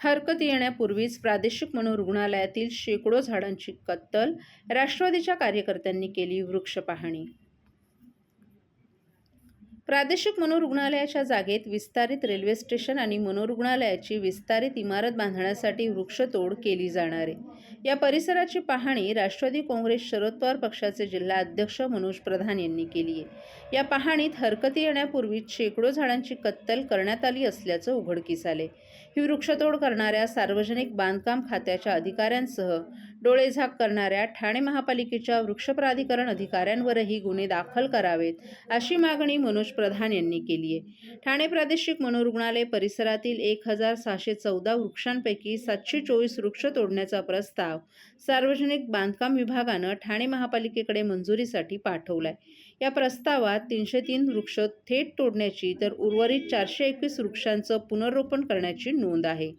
हरकत येण्यापूर्वीच प्रादेशिक मनोरुग्णालयातील शेकडो झाडांची कत्तल राष्ट्रवादीच्या कार्यकर्त्यांनी केली वृक्ष पाहणी प्रादेशिक मनोरुग्णालयाच्या जागेत विस्तारित रेल्वे स्टेशन आणि मनोरुग्णालयाची विस्तारित इमारत बांधण्यासाठी वृक्षतोड केली जाणार आहे. या परिसराची पाहणी राष्ट्रवादी काँग्रेस शरद पवार पक्षाचे जिल्हा अध्यक्ष मनोज प्रधान यांनी केली आहे. या पाहणीत हरकती येण्यापूर्वी शेकडो झाडांची कत्तल करण्यात आली असल्याचं उघडकीस आले ही वृक्षतोड करणाऱ्या सार्वजनिक बांधकाम खात्याच्या अधिकाऱ्यांसह डोळेझाक करणाऱ्या ठाणे महापालिकेच्या वृक्षप्राधिकरण अधिकाऱ्यांवरही गुन्हे दाखल करावेत अशी मागणी मनोज प्रधान यांनी केली आहे ठाणे प्रादेशिक मनोरुग्णालय परिसरातील एक हजार सहाशे चौदा वृक्षांपैकी सातशे चोवीस वृक्ष तोडण्याचा प्रस्ताव सार्वजनिक बांधकाम विभागानं ठाणे महापालिकेकडे मंजुरीसाठी पाठवलाय. या प्रस्तावात तीनशे तीन वृक्ष थेट तोडण्याची तर उर्वरित चारशे एकवीस वृक्षांचं पुनर्रोपण करण्याची नोंद आहे.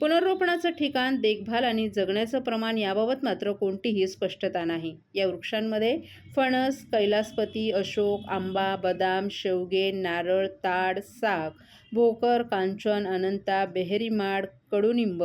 पुनर्रोपणाचं ठिकाण देखभाल आणि जगण्याचं प्रमाण याबाबत मात्र कोणतीही स्पष्टता नाही. या वृक्षांमध्ये फणस कैलासपती अशोक आंबा बदाम शेवगे नारळ ताड साग भोकर कांचन अनंता बेहरीमाड कडुनिंब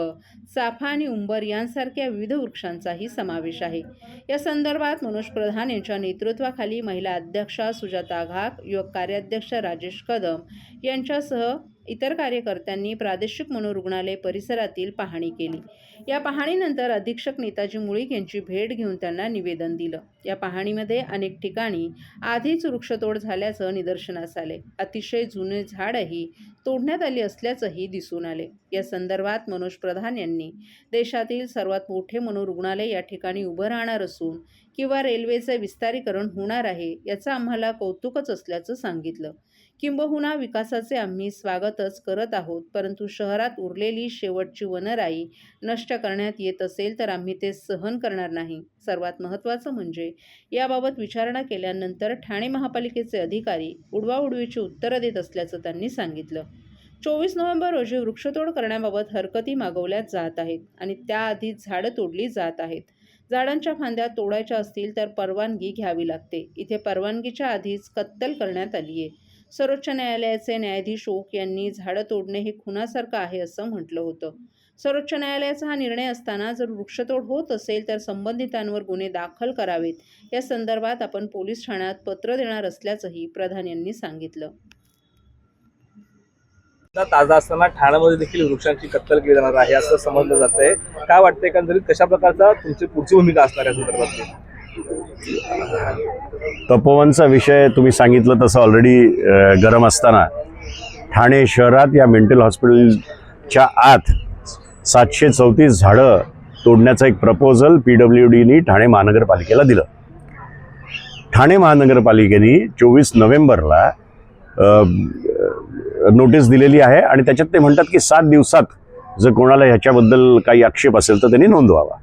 चाफा आणि उंबर यांसारख्या विविध वृक्षांचाही समावेश आहे. या संदर्भात मनोज प्रधान यांच्या नेतृत्वाखाली महिला अध्यक्षा सुजाता घाक युवक कार्याध्यक्ष राजेश कदम यांच्यासह इतर कार्यकर्त्यांनी प्रादेशिक मनोरुग्णालय परिसरातील पाहणी केली. या पाहणीनंतर अधीक्षक नेताजी मुळीक यांची भेट घेऊन त्यांना निवेदन दिलं. या पाहणीमध्ये अनेक ठिकाणी आधीच वृक्षतोड झाल्याचं निदर्शनास आले. अतिशय जुने झाडही तोडण्यात आली असल्याचंही दिसून आले. या संदर्भात मनोज प्रधान यांनी देशातील सर्वात मोठे मनोरुग्णालय या ठिकाणी उभं राहणार असून किंवा रेल्वेचे विस्तारीकरण होणार आहे याचं आम्हाला कौतुकच असल्याचं सांगितलं. किंबहुना विकासाचे आम्ही स्वागतच करत आहोत. परंतु शहरात उरलेली शेवटची वनराई नष्ट करण्यात येत असेल तर आम्ही ते सहन करणार नाही. सर्वात महत्त्वाचं म्हणजे याबाबत विचारणा केल्यानंतर ठाणे महापालिकेचे अधिकारी उडवाउडवीची उत्तरं देत असल्याचं त्यांनी सांगितलं. चोवीस नोव्हेंबर रोजी वृक्षतोड करण्याबाबत हरकती मागवल्या जात आहेत आणि त्याआधीच झाडं तोडली जात आहेत. झाडांच्या फांद्या तोडायच्या असतील तर परवानगी घ्यावी लागते. इथे परवानगीच्या आधीच कत्तल करण्यात आली आहे सर्वोच्च न्यायालयाचे न्यायाधीश ओक यांनी झाडं तोडणे हे खुनासारखं आहे असं म्हटलं होतं. सर्वोच्च न्यायालयाचा हा निर्णय असताना जर वृक्षतोड होत असेल तर संबंधितांवर गुन्हे दाखल करावेत. या संदर्भात आपण पोलीस ठाण्यात पत्र देणार असल्याचंही प्रधान यांनी सांगितलं. ताजा असताना ठाण्यामध्ये देखील वृक्षांची कत्तल केली जाणार आहे असं समजलं जात आहे काय वाटतं एकंदरीत? कशा प्रकारचा तुमची पुढची भूमिका असणार या संदर्भातली तपोवनचा विषय तुम्ही सांगितलं तसं ऑलरेडी गरम असताना. ठाणे शहरात या मेंटल हॉस्पिटलच्या आत सातशे चौतीस झाडं तोडण्याचं एक प्रपोजल पी डब्ल्यू डीनी ठाणे महानगरपालिकेला दिलं. ठाणे महानगरपालिकेने चोवीस नोव्हेंबरला नोटीस दिलेली आहे आणि त्याच्यात ते म्हणतात की सात दिवसात जर कोणाला ह्याच्याबद्दल काही आक्षेप असेल तर त्यांनी नोंदवावा.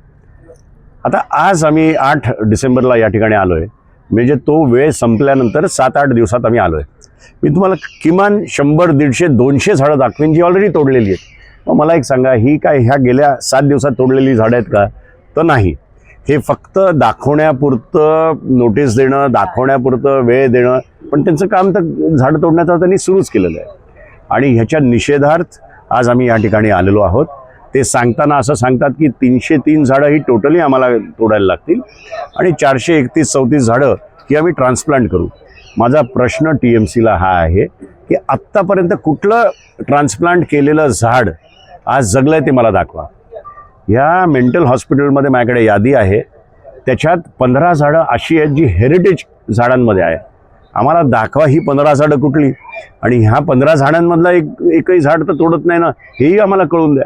आता आज आम्ही आठ डिसेंबरला या ठिकाणी आलो आहे म्हणजे तो वेळ संपल्यानंतर सात आठ दिवसात आम्ही आलो आहे मी तुम्हाला किमान शंभर दीडशे दोनशे झाडं दाखवीन जी ऑलरेडी तोडलेली आहेत. मग मला एक सांगा ही काय ह्या गेल्या सात दिवसात तोडलेली झाडं आहेत का? तर नाही. हे फक्त दाखवण्यापुरतं नोटीस देणं दाखवण्यापुरतं वेळ देणं पण त्यांचं काम तर झाडं तोडण्याचं त्यांनी सुरूच केलेलं आहे. आणि ह्याच्या निषेधार्थ आज आम्ही या ठिकाणी आलेलो आहोत. ते सांगताना असं सांगतात की तीनशे तीन झाडं ही टोटली आम्हाला तोडायला लागतील आणि चारशे एकतीस चौतीस झाडं ही आम्ही ट्रान्सप्लांट करू. माझा प्रश्न टी एम सीला हा आहे की आत्तापर्यंत कुठलं ट्रान्सप्लांट केलेलं झाड आज जगलं आहे ते मला दाखवा. ह्या मेंटल हॉस्पिटलमध्ये माझ्याकडे यादी आहे. त्याच्यात पंधरा झाडं अशी आहेत जी हेरिटेज झाडांमध्ये आहे आम्हाला दाखवा ही पंधरा झाडं कुठली. आणि ह्या पंधरा झाडांमधला एक एकही झाड तर तोडत नाही ना हेही आम्हाला कळून द्या.